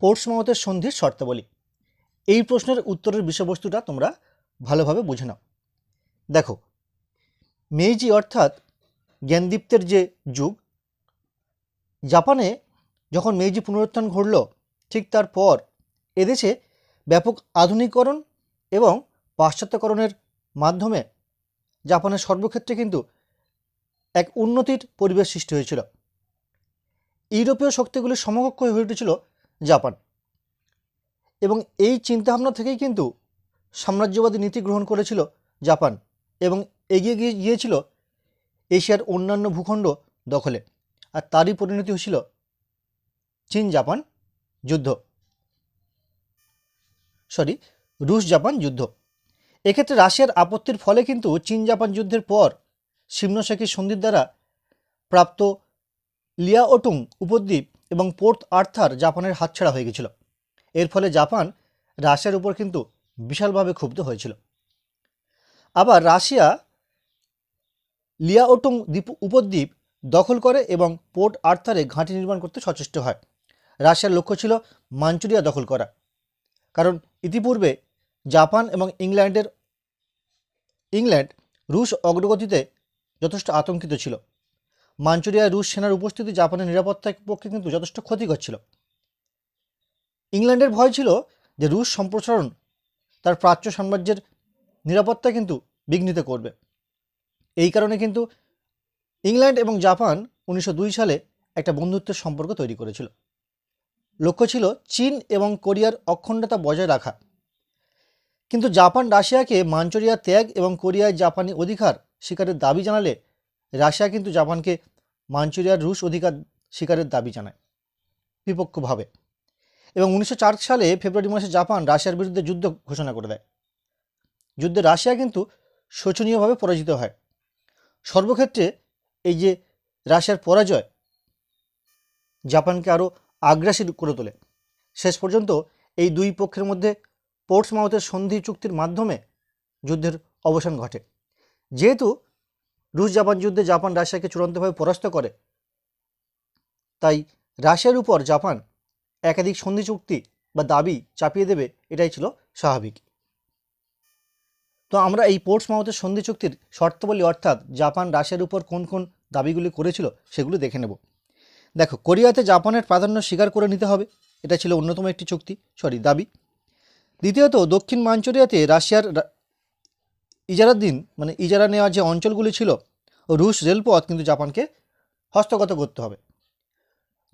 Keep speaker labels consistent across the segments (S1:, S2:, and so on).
S1: পোর্টসমাউথের সন্ধির শর্তাবলী। এই প্রশ্নের উত্তরের বিষয়বস্তুটা তোমরা ভালোভাবে বুঝে নাও। দেখো, মেইজি অর্থাৎ জ্ঞানদীপ্তের যে যুগ, জাপানে যখন মেইজি পুনরুত্থান ঘটল, ঠিক তারপর এদেশে ব্যাপক আধুনিকরণ এবং পাশ্চাত্যকরণের মাধ্যমে জাপানের সর্বক্ষেত্রে কিন্তু এক উন্নতির পরিবেশ সৃষ্টি হয়েছিল। ইউরোপীয় শক্তিগুলির সমকক্ষ হয়ে উঠেছিল জাপান। এবং এই চিন্তাভাবনা থেকেই কিন্তু সাম্রাজ্যবাদী নীতি গ্রহণ করেছিল জাপান এবং এগিয়ে গিয়ে গিয়েছিল এশিয়ার অন্যান্য ভূখণ্ড দখলে। আর তারই পরিণতি হয়েছিল চীন জাপান যুদ্ধ। সরি রুশ জাপান যুদ্ধ। এক্ষেত্রে রাশিয়ার আপত্তির ফলে কিন্তু চীন জাপান যুদ্ধের পর সিমনোসেকি সন্ধির দ্বারা প্রাপ্ত লিয়াওটুং উপদ্বীপ এবং পোর্ট আর্থার জাপানের হাতছাড়া হয়ে গেছিল। এর ফলে জাপান রাশিয়ার উপর কিন্তু বিশালভাবে ক্ষুব্ধ হয়েছিল। আবার রাশিয়া লিয়াওটুং দ্বীপ উপদ্বীপ দখল করে এবং পোর্ট আর্থারে ঘাঁটি নির্মাণ করতে সচেষ্ট হয়। রাশিয়ার লক্ষ্য ছিল মাঞ্চুরিয়া দখল করা। কারণ ইতিপূর্বে জাপান এবং ইংল্যান্ডের, ইংল্যান্ড রুশ অগ্রগতিতে যথেষ্ট আতঙ্কিত ছিল। মাঞ্চুরিয়ায় রুশ সেনার উপস্থিতি জাপানের নিরাপত্তার পক্ষে কিন্তু যথেষ্ট ক্ষতিকর ছিল। ইংল্যান্ডের ভয় ছিল যে রুশ সম্প্রসারণ তার প্রাচ্য সাম্রাজ্যের নিরাপত্তা কিন্তু বিঘ্নিত করবে। এই কারণে কিন্তু ইংল্যান্ড এবং জাপান উনিশশো দুই সালে একটা বন্ধুত্বের সম্পর্ক তৈরি করেছিল। লক্ষ্য ছিল চীন এবং কোরিয়ার অখণ্ডতা বজায় রাখা। কিন্তু জাপান রাশিয়াকে মাঞ্চুরিয়া ত্যাগ এবং কোরিয়ায় জাপানি অধিকার শিকারের দাবি জানালে রাশিয়া কিন্তু জাপানকে মাঞ্চুরিয়ার রুশ অধিকার শিকারের দাবি জানায়, বিপক্ষভাবে। এবং উনিশশো চার সালে ফেব্রুয়ারি মাসে জাপান রাশিয়ার বিরুদ্ধে যুদ্ধ ঘোষণা করে দেয়। যুদ্ধে রাশিয়া কিন্তু শোচনীয়ভাবে পরাজিত হয়। সর্বক্ষেত্রে এই যে রাশিয়ার পরাজয়, জাপানকে আরও আগ্রাসী করে তোলে। শেষ পর্যন্ত এই দুই পক্ষের মধ্যে পোর্টস মাউথের সন্ধি চুক্তির মাধ্যমে যুদ্ধের অবসান ঘটে। যেহেতু রুশ জাপান যুদ্ধে জাপান রাশিয়াকে চূড়ান্তভাবে পরাস্ত করে। তাই রাশিয়ার উপর জাপান একাধিক সন্ধি চুক্তি বা দাবি চাপিয়ে দেবে, এটাই ছিল স্বাভাবিক। তো আমরা এই পোর্টসমাউথের সন্ধি চুক্তির শর্তাবলী অর্থাৎ জাপান রাশিয়ার উপর কোন কোন দাবিগুলি করেছিল সেগুলো দেখে নেব। দেখো, কোরিয়াতে জাপানের প্রাধান্য স্বীকার করে নিতে হবে, এটা ছিল অন্যতম একটি চুক্তি সরি দাবি। দ্বিতীয়ত, দক্ষিণ মাঞ্চুরিয়াতে রাশিয়ার রা- দিন মানে ইজারা নেওয়া যে অঞ্চলগুলি ছিল, রুশ রেলপথ কিন্তু জাপানকে হস্তগত করতে হবে।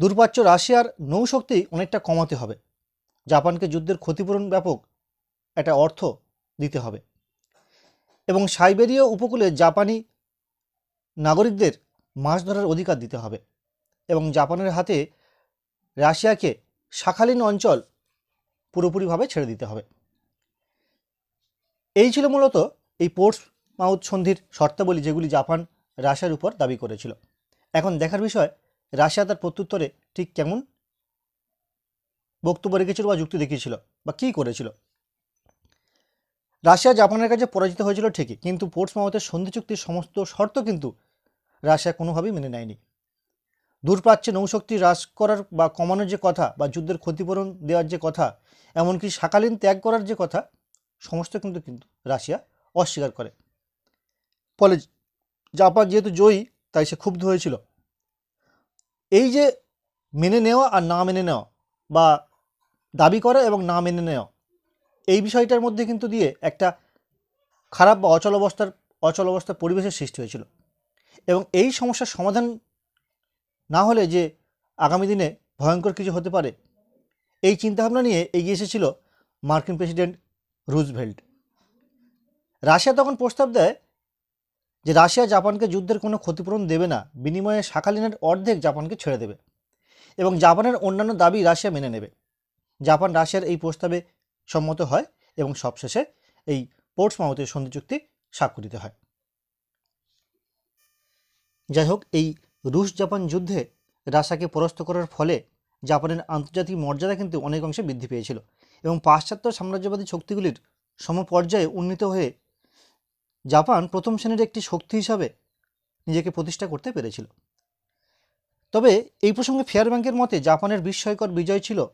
S1: দূরপ্রাচ্য রাশিয়ার নৌশক্তি অনেকটা কমাতে হবে। জাপানকে যুদ্ধের ক্ষতিপূরণ ব্যাপক একটা অর্থ দিতে হবে। এবং সাইবেরীয় উপকূলে জাপানি নাগরিকদের মাছ ধরার অধিকার দিতে হবে। এবং জাপানের হাতে রাশিয়াকে শাখালীন অঞ্চল পুরোপুরিভাবে ছেড়ে দিতে হবে। এই ছিল মূলত এই পোর্টস মাউথ সন্ধির শর্তাবলী যেগুলি জাপান রাশিয়ার উপর দাবি করেছিল। এখন দেখার বিষয়, রাশিয়া তার প্রত্যুত্তরে ঠিক কেমন বক্তব্য রেখেছিল বা যুক্তি দেখিয়েছিল বা কী করেছিল? রাশিয়া জাপানের কাছে পরাজিত হয়েছিল ঠিকই, কিন্তু পোর্টস মাউথের সন্ধি চুক্তির সমস্ত শর্ত কিন্তু রাশিয়া কোনোভাবেই মেনে নেয়নি। দূরপ্রাচ্যে নৌশক্তি হ্রাস করার বা কমানোর যে কথা বা যুদ্ধের ক্ষতিপূরণ দেওয়ার যে কথা, এমনকি শাকালীন ত্যাগ করার যে কথা, সমস্ত কিন্তু কিন্তু রাশিয়া অস্বীকার করে। ফলে জাপান যেহেতু জয়ী, তাই সে ক্ষুব্ধ হয়েছিল। এই যে মেনে নেওয়া আর না মেনে নেওয়া, বা দাবি করা এবং না মেনে নেওয়া, এই বিষয়টার মধ্যে কিন্তু দিয়ে একটা খারাপ বা অচল অবস্থার অচল অবস্থার পরিবেশের সৃষ্টি হয়েছিল। এবং এই সমস্যার সমাধান না হলে যে আগামী দিনে ভয়ঙ্কর কিছু হতে পারে, এই চিন্তাভাবনা নিয়ে এগিয়ে এসেছিল মার্কিন প্রেসিডেন্ট রুজভেল্ট। রাশিয়া তখন প্রস্তাব দেয় যে রাশিয়া জাপানকে যুদ্ধের কোনো ক্ষতিপূরণ দেবে না, বিনিময়ে শাখালিনের অর্ধেক জাপানকে ছেড়ে দেবে এবং জাপানের অন্যান্য দাবি রাশিয়া মেনে নেবে। জাপান রাশিয়ার এই প্রস্তাবে সম্মত হয় এবং সবশেষে এই পোর্টসমাউথের সন্ধি চুক্তি স্বাক্ষরিত হয়। যাই হোক, এই রুশ জাপান যুদ্ধে রাশিয়াকে পরাস্ত করার ফলে জাপানের আন্তর্জাতিক মর্যাদা কিন্তু অনেক অংশে বৃদ্ধি পেয়েছিল এবং পাশ্চাত্য সাম্রাজ্যবাদী শক্তিগুলির সমপর্যায়ে উন্নীত হয়ে জাপান প্রথম শ্রেণির একটি শক্তি হিসাবে নিজেকে প্রতিষ্ঠা করতে পেরেছিল। তবে এই প্রসঙ্গে ফেয়ার ব্যাংকের মতে জাপানের বিস্ময়কর বিজয় ছিল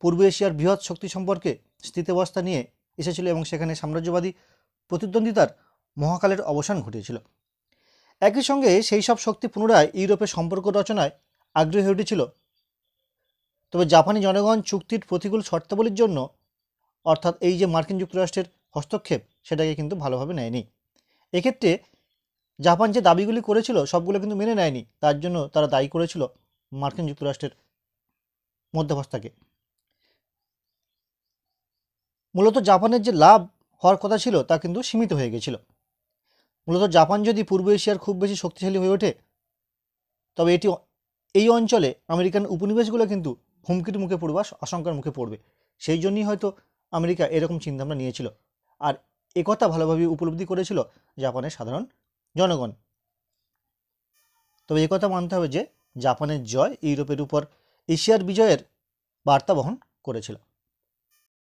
S1: পূর্ব এশিয়ার বৃহৎ শক্তি সম্পর্কে স্থিতাবস্থা নিয়ে এসেছিল এবং সেখানে সাম্রাজ্যবাদী প্রতিদ্বন্দ্বিতার মহাকালের অবসান ঘটিয়েছিল একই সঙ্গে সেই সব শক্তি পুনরায় ইউরোপের সম্পর্ক রচনায় আগ্রহী হয়ে উঠেছিল। তবে জাপানি জনগণ চুক্তির প্রতিকূল শর্তাবলীর জন্য, অর্থাৎ এই যে মার্কিন যুক্তরাষ্ট্রের হস্তক্ষেপ সেটাকে কিন্তু ভালোভাবে নেয়নি। এক্ষেত্রে জাপান যে দাবিগুলি করেছিল সবগুলো কিন্তু মেনে নেয়নি, তার জন্য তারা দায়ী করেছিল মার্কিন যুক্তরাষ্ট্রের মধ্যবস্থাকে মূলত জাপানের যে লাভ হওয়ার কথা ছিল তা কিন্তু সীমিত হয়ে গেছিল। মূলত জাপান যদি পূর্ব এশিয়ার খুব বেশি শক্তিশালী হয়ে ওঠে, তবে এটি এই অঞ্চলে আমেরিকান উপনিবেশগুলো কিন্তু হুমকির মুখে পড়বে আশঙ্কার মুখে পড়বে। সেই জন্যই হয়তো আমেরিকা এরকম চিন্তাভাবনা নিয়েছিল। আর একথা ভালোভাবে উপলব্ধি করেছিল জাপানের সাধারণ জনগণ। তবে একথা মানতে হবে যে, জাপানের জয় ইউরোপের উপর এশিয়ার বিজয়ের বার্তা বহন করেছিল।